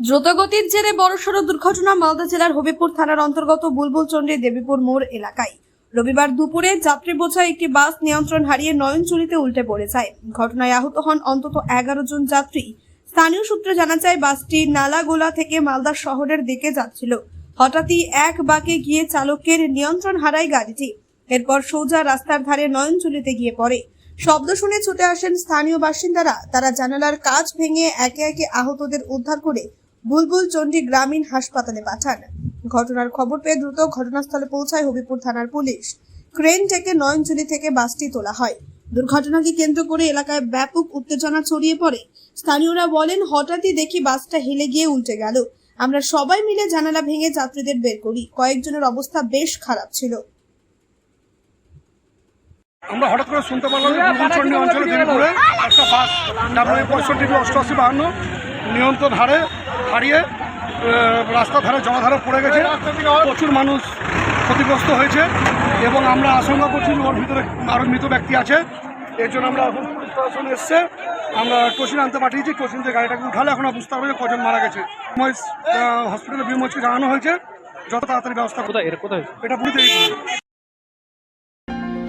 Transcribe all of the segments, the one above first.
দ্রুতগতির জেরে বড়সড় দুর্ঘটনা মালদা জেলার হবিপুর থানার অন্তর্গত বুলবুলচন্ডী দেবীপুর মোড় এলাকায়। রবিবার দুপুরে যাত্রী বোঝাই একটি বাস নিয়ন্ত্রণ হারিয়ে নয়নচুরিতে উল্টে পড়ে যায়। ঘটনায় আহত হন অন্তত এগারো জন যাত্রী। স্থানীয় সূত্রে জানা যায়, বাসটি নালাগোলা থেকে মালদা শহরের দিকে যাচ্ছিল। হঠাৎই এক বাঁকে গিয়ে চালকের নিয়ন্ত্রণ হারায় গাড়িটি। এরপর সোজা রাস্তার ধারে নয়নচুলিতে গিয়ে পড়ে। শব্দ শুনে ছুটে আসেন স্থানীয় বাসিন্দারা। তারা জানালার কাজ ভেঙে একে একে আহতদের উদ্ধার করে বুলবুল চণ্ডী গ্রামীণ হাসপাতালে পাঠান। ঘটনার খবর পেয়ে দ্রুত ঘটনাস্থলে পৌঁছায় হবিপুর থানার পুলিশ। ক্রেন থেকে নয়নচুলি থেকে বাসটি তোলা হয়। দুর্ঘটনাকে কেন্দ্র করে এলাকায় ব্যাপক উত্তেজনা ছড়িয়ে পড়ে। স্থানীয়রা বলেন, হঠাৎই দেখি বাসটা হেলে গিয়ে উল্টে গেল। আমরা সবাই মিলে জানালা ভেঙে যাত্রীদের বের করি। কয়েকজনের অবস্থা বেশ খারাপ ছিল। আমরা হঠাৎ করে শুনতে পারলাম অঞ্চলে একটা বাস ডাব্লিউ পঁয়ষট্টি অষ্টআশি বাহান্ন নিয়ন্ত্রণ হারে হারিয়ে আহ, রাস্তার ধারে জলাধারে পড়ে গেছে। প্রচুর মানুষ ক্ষতিগ্রস্ত হয়েছে এবং আমরা আশঙ্কা করছি ওর ভিতরে আরও মৃত ব্যক্তি আছে। এর জন্য আমরা এখন পুলিশ প্রশাসন এসছে। আমরা টসিন আনতে পাঠিয়েছি। টসিন থেকে গাড়িটাকে উঠালে এখন বুঝতে পারবে যে কজন মারা গেছে। হসপিটালে বিমজকে জানানো হয়েছে। যত তাড়াতাড়ি ব্যবস্থা কোথায়? এটা কোথায়? এটা পুরীতে।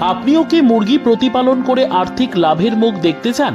আপনিও কি মুরগি প্রতিপালন করে আর্থিক লাভের মুখ দেখতে চান?